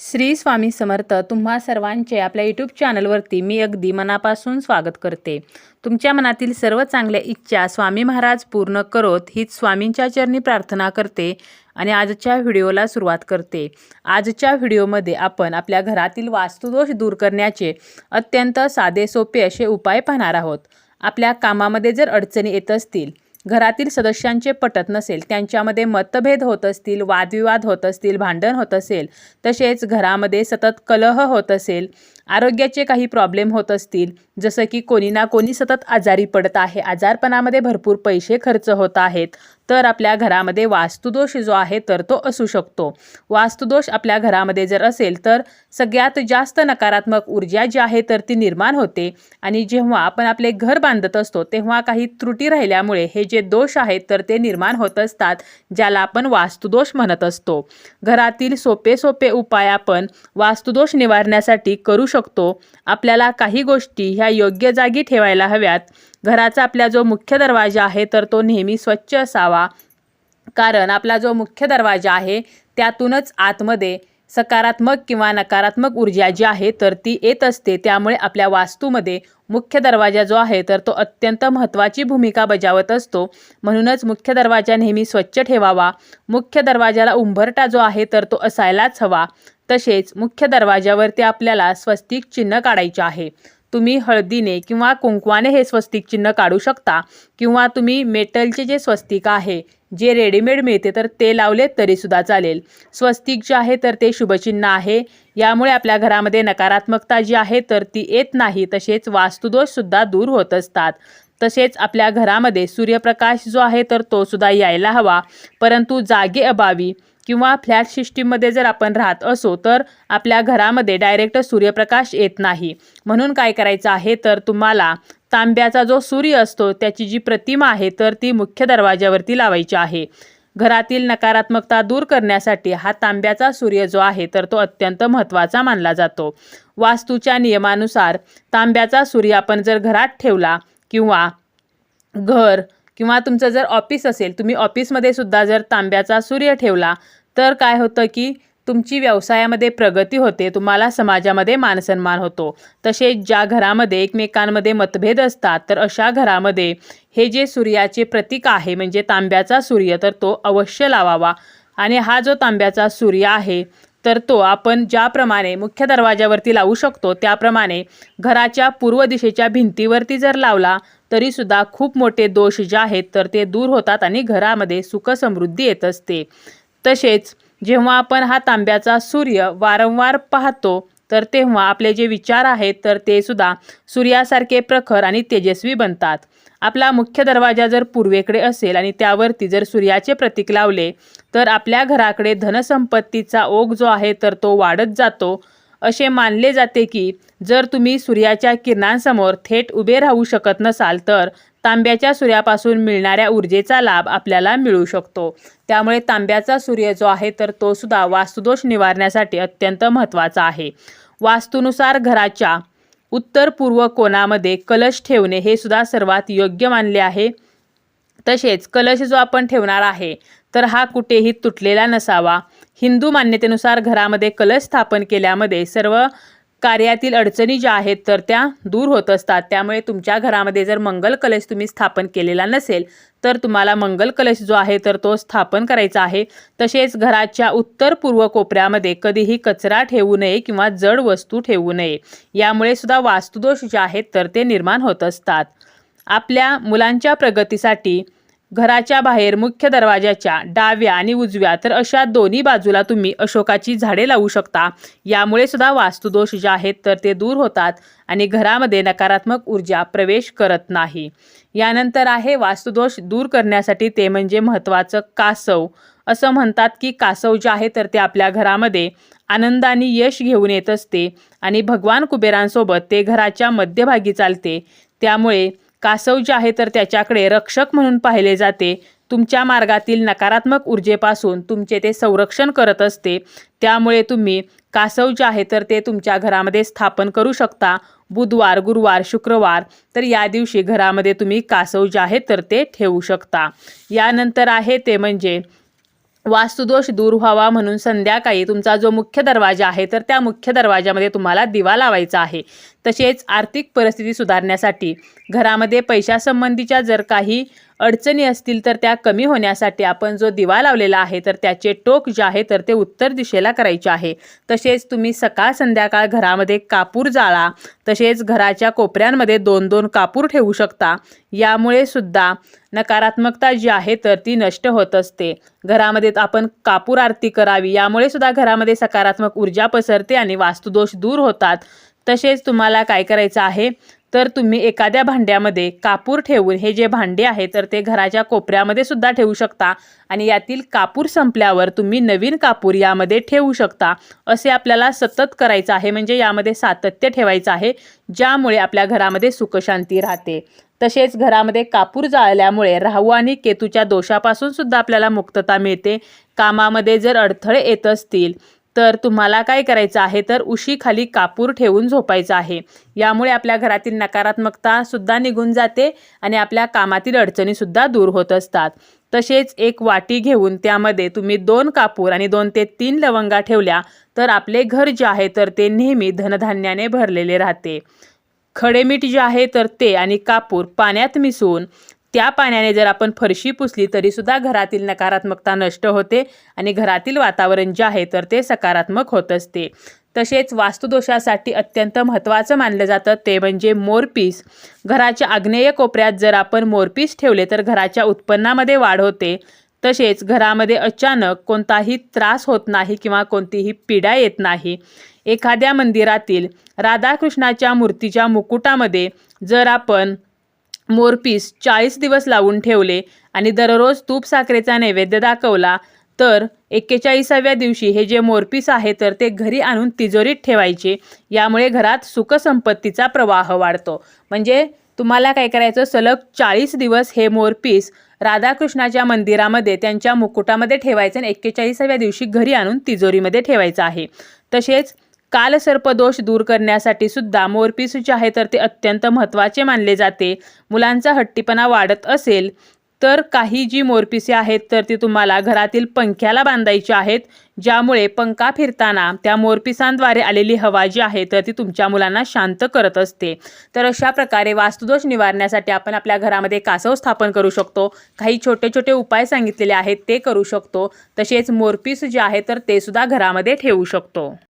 श्री स्वामी समर्थ तुम्हा सर्वांचे आपल्या यूट्यूब चॅनलवरती मी अगदी मनापासून स्वागत करते. तुमच्या मनातील सर्व चांगल्या इच्छा स्वामी महाराज पूर्ण करोत हीच स्वामींच्या चरणी प्रार्थना करते आणि आजच्या व्हिडिओला सुरुवात करते. आजच्या व्हिडिओमध्ये आपण आपल्या घरातील वास्तुदोष दूर करण्याचे अत्यंत साधे सोपे असे उपाय पाहणार आहोत. आपल्या कामामध्ये जर अडचणी येत असतील घरातील सदस्यांचे पटत नसेल त्यांच्यामध्ये मतभेद होत असतील वादविवाद होत असतील भांडण होत असेल तसेच घरामध्ये सतत कलह होत असेल आरोग्याचे काही प्रॉब्लेम होत असतील जसं की कोणी ना कोणी सतत आजारी पडत आहे आजारपणामध्ये भरपूर पैसे खर्च होत आहेत तर आपल्या घरामध्ये वास्तुदोष जो आहे तर तो असू शकतो. वास्तुदोष आपल्या घरामध्ये जर असेल तर सगळ्यात जास्त नकारात्मक ऊर्जा जी आहे तर ती निर्माण होते. आणि जेव्हा आपण आपले घर बांधत असतो तेव्हा काही त्रुटी राहिल्यामुळे हे जे दोष आहेत तर ते निर्माण होत असतात ज्याला आपण वास्तुदोष म्हणत असतो. घरातील सोपे सोपे उपाय आपण वास्तुदोष निवारण्यासाठी करू शकतो. आपल्याला काही गोष्टी ह्या योग्य जागी ठेवायला हव्यात. घराचा आपला जो मुख्य दरवाजा आहे तर तो नेहमी स्वच्छ असावा. कारण आपला जो मुख्य दरवाजा आहे त्यातूनच आतमध्ये सकारात्मक किंवा नकारात्मक ऊर्जा जी आहे तर ती येत असते. त्यामुळे आपल्या वास्तूमध्ये मुख्य दरवाजा जो आहे तर तो अत्यंत महत्त्वाची भूमिका बजावत असतो. म्हणूनच मुख्य दरवाजा नेहमी स्वच्छ ठेवावा. मुख्य दरवाजाला उंबरटा जो आहे तर तो असायलाच हवा. तसेच मुख्य दरवाजावरती आपल्याला स्वस्तिक चिन्ह काढायचे आहे. तुम्ही हळदीने किंवा कुंकवाने हे स्वस्तिक चिन्ह काढू शकता किंवा तुम्ही मेटलचे जे स्वस्तिक आहे जे रेडीमेड मिळते तर ते लावले तरीसुद्धा चालेल. स्वस्तिक जे आहे तर ते शुभचिन्ह आहे. यामुळे आपल्या घरामध्ये नकारात्मकता जी आहे तर ती येत नाही तसेच वास्तुदोषसुद्धा दूर होत असतात. तसेच आपल्या घरामध्ये सूर्यप्रकाश जो आहे तर तो सुद्धा यायला हवा परंतु जागे अभावी किंवा फ्लॅट सिस्टीममध्ये जर आपण राहत असो तर आपल्या घरामध्ये डायरेक्ट सूर्यप्रकाश येत नाही. म्हणून काय करायचं आहे तर तुम्हाला तांब्याचा जो सूर्य असतो त्याची जी प्रतिमा आहे तर ती मुख्य दरवाज्यावरती लावायची आहे. घरातील नकारात्मकता दूर करण्यासाठी हा तांब्याचा सूर्य जो आहे तर तो अत्यंत महत्त्वाचा मानला जातो. वास्तूच्या नियमानुसार तांब्याचा सूर्य आपण जर घरात ठेवला किंवा घर किंवा तुमचं जर ऑफिस असेल तुम्ही ऑफिसमध्ये सुद्धा जर तांब्याचा सूर्य ठेवला तर काय होतं की तुमची व्यवसायामध्ये प्रगती होते तुम्हाला समाजामध्ये मानसन्मान होतो. तसेच ज्या घरामध्ये एकमेकांमध्ये मतभेद असतात तर अशा घरामध्ये हे जे सूर्याचे प्रतीक आहे म्हणजे तांब्याचा सूर्य तर तो अवश्य लावावा. आणि हा जो तांब्याचा सूर्य आहे तर तो आपण ज्याप्रमाणे मुख्य दरवाजावरती लावू शकतो त्याप्रमाणे घराच्या पूर्व दिशेच्या भिंतीवरती जर लावला तरीसुद्धा खूप मोठे दोष जे आहेत तर ते दूर होतात आणि घरामध्ये सुख समृद्धी येत असते. तसेच जेव्हा आपण हा तांब्याचा सूर्य वारंवार पाहतो तर तेव्हा आपले जे विचार आहेत तर ते सुद्धा सूर्यासारखे प्रखर आणि तेजस्वी बनतात. आपला मुख्य दरवाजा जर पूर्वेकडे असेल आणि त्यावरती जर सूर्याचे प्रतीक लावले तर आपल्या घराकडे धनसंपत्तीचा ओघ जो आहे तर तो वाढत जातो. असे मानले जाते की जर तुम्ही सूर्याच्या किरणांसमोर थेट उभे राहू शकत नसाल तर तांब्याच्या सूर्यापासून मिळणाऱ्या ऊर्जेचा लाभ आपल्याला मिळू शकतो. त्यामुळे तांब्याचा सूर्य जो आहे तर तो सुद्धा वास्तुदोष निवारण्यासाठी अत्यंत महत्त्वाचा आहे. वास्तूनुसार घराच्या उत्तर पूर्व कोणामध्ये कलश ठेवणे हे सुद्धा सर्वात योग्य मानले आहे. तसेच कलश जो आपण ठेवणार आहे तर हा कुठेही तुटलेला नसावा. हिंदू मान्यतेनुसार घरामध्ये कलश स्थापन केल्यामध्ये सर्व कार्यातील अडचणी ज्या आहेत तर त्या दूर होत असतात. त्यामुळे तुमच्या घरामध्ये जर मंगल कलश तुम्ही स्थापन केलेला नसेल तर तुम्हाला मंगल कलश जो आहे तर तो स्थापन करायचा आहे. तसेच घराच्या उत्तर पूर्व कोपऱ्यामध्ये कधीही कचरा ठेवू नये किंवा जड वस्तू ठेवू नये. यामुळे सुद्धा वास्तुदोष जे आहेत तर ते निर्माण होत असतात. आपल्या मुलांच्या प्रगतीसाठी घराच्या बाहेर मुख्य दरवाजाच्या डाव्या आणि उजव्या तर अशा दोन्ही बाजूला तुम्ही अशोकाची झाडे लावू शकता. यामुळे सुद्धा वास्तुदोष जे आहेत तर ते दूर होतात आणि घरामध्ये नकारात्मक ऊर्जा प्रवेश करत नाही. यानंतर आहे वास्तुदोष दूर करण्यासाठी ते म्हणजे महत्त्वाचं कासव. असं म्हणतात की कासव जे आहे तर ते आपल्या घरामध्ये आनंदाने यश घेऊन येत असते आणि भगवान कुबेरांसोबत ते घराच्या मध्यभागी चालते. त्यामुळे कासव जे आहे तर त्याच्याकडे रक्षक म्हणून पाहिले जाते. तुमच्या मार्गातील नकारात्मक ऊर्जेपासून तुमचे ते संरक्षण करत असते. त्यामुळे तुम्ही कासव जे आहे तर ते तुमच्या घरामध्ये स्थापन करू शकता. बुधवार गुरुवार शुक्रवार तर या दिवशी घरामध्ये तुम्ही कासव जे आहे तर ते ठेवू शकता. यानंतर आहे ते म्हणजे वास्तुदोष दूर व्हावा म्हणून संध्याकाळी तुमचा जो मुख्य दरवाजा आहे तर त्या मुख्य दरवाजामध्ये तुम्हाला दिवा लावायचा आहे. तसेच आर्थिक परिस्थिती सुधारण्यासाठी घरामध्ये पैशासंबंधीच्या जर काही अडचणी असतील तर त्या कमी होण्यासाठी आपण जो दिवा लावलेला आहे तर त्याचे टोक जे आहे तर ते उत्तर दिशेला करायचे आहे. तसेच तुम्ही सकाळ संध्याकाळ घरामध्ये कापूर जाळा तसेच घराच्या कोपऱ्यांमध्ये दोन दोन कापूर ठेवू शकता. यामुळे सुद्धा नकारात्मकता जी आहे तर ती नष्ट होत असते. घरामध्ये आपण कापूर आरती करावी यामुळे सुद्धा घरामध्ये सकारात्मक ऊर्जा पसरते आणि वास्तुदोष दूर होतात. तसेच तुम्हाला काय करायचं आहे तर तुम्ही एखाद्या भांड्यामध्ये कापूर ठेवून हे जे भांडे आहे तर ते घराच्या कोपऱ्यामध्ये सुद्धा ठेवू शकता. आणि यातील कापूर संपल्यावर तुम्ही नवीन कापूर यामध्ये ठेवू शकता. असे आपल्याला सतत करायचं आहे म्हणजे यामध्ये सातत्य ठेवायचं आहे ज्यामुळे आपल्या घरामध्ये सुखशांती राहते. तसेच घरामध्ये कापूर जाळल्यामुळे राहू आणि केतूच्या दोषापासून सुद्धा आपल्याला मुक्तता मिळते. कामामध्ये जर अडथळे येत असतील तर तुम्हाला काय करायचं आहे? तर उशीखाली कापूर ठेवून झोपायचं आहे. यामुळे आपल्या घरातील नकारात्मकता सुद्धा निघून जाते आणि आपल्या कामातील अडचणीसुद्धा दूर होत असतात. तसेच एक वाटी घेऊन त्यामध्ये तुम्ही दोन कापूर आणि दोन ते तीन लवंगा ठेवल्या तर आपले घर जे आहे तर ते नेहमी धनधान्याने भरलेले राहते. खडे मीठ जे आहे तर ते आणि कापूर पाण्यात मिसळून त्या पाण्याने जर आपण फरशी पुसली तरीसुद्धा घरातील नकारात्मकता नष्ट होते आणि घरातील वातावरण जे आहे तर ते सकारात्मक होत असते. तसेच वास्तुदोषासाठी अत्यंत महत्त्वाचं मानलं जातं ते म्हणजे मोरपीस. घराच्या आग्नेय कोपऱ्यात जर आपण मोरपीस ठेवले तर घराच्या उत्पन्नामध्ये वाढ होते. तसेच घरामध्ये अचानक कोणताही त्रास होत नाही किंवा कोणतीही पीडा येत नाही. एखाद्या मंदिरातील राधाकृष्णाच्या मूर्तीच्या मुकुटामध्ये जर आपण मोरपीस चाळीस दिवस लावून ठेवले आणि दररोज तूप साखरेचा नैवेद्य दाखवला तर एक्केचाळीसाव्या दिवशी हे जे मोरपीस आहे तर ते घरी आणून तिजोरीत ठेवायचे. यामुळे घरात सुखसंपत्तीचा प्रवाह वाढतो. म्हणजे तुम्हाला काय करायचं सलग चाळीस दिवस हे मोरपीस राधाकृष्णाच्या मंदिरामध्ये त्यांच्या मुकुटामध्ये ठेवायचं आणि एक्केचाळीसाव्या दिवशी घरी आणून तिजोरीमध्ये ठेवायचं आहे. तसेच कालसर्पदोष दूर करण्यासाठी सुद्धा मोरपीस जे आहे तर ते अत्यंत महत्त्वाचे मानले जाते. मुलांचा हट्टीपणा वाढत असेल तर काही जी मोरपिसे आहेत तर ती तुम्हाला घरातील पंख्याला बांधायची आहेत ज्यामुळे पंखा फिरताना त्या मोरपिसांद्वारे आलेली हवा जी आहे तर ती तुमच्या मुलांना शांत करत असते. तर अशा प्रकारे वास्तुदोष निवारण्यासाठी आपण आपल्या घरामध्ये कासव स्थापन करू शकतो. काही छोटे छोटे उपाय सांगितलेले आहेत ते करू शकतो. तसेच मोरपीस जे आहे तर ते सुद्धा घरामध्ये ठेवू शकतो.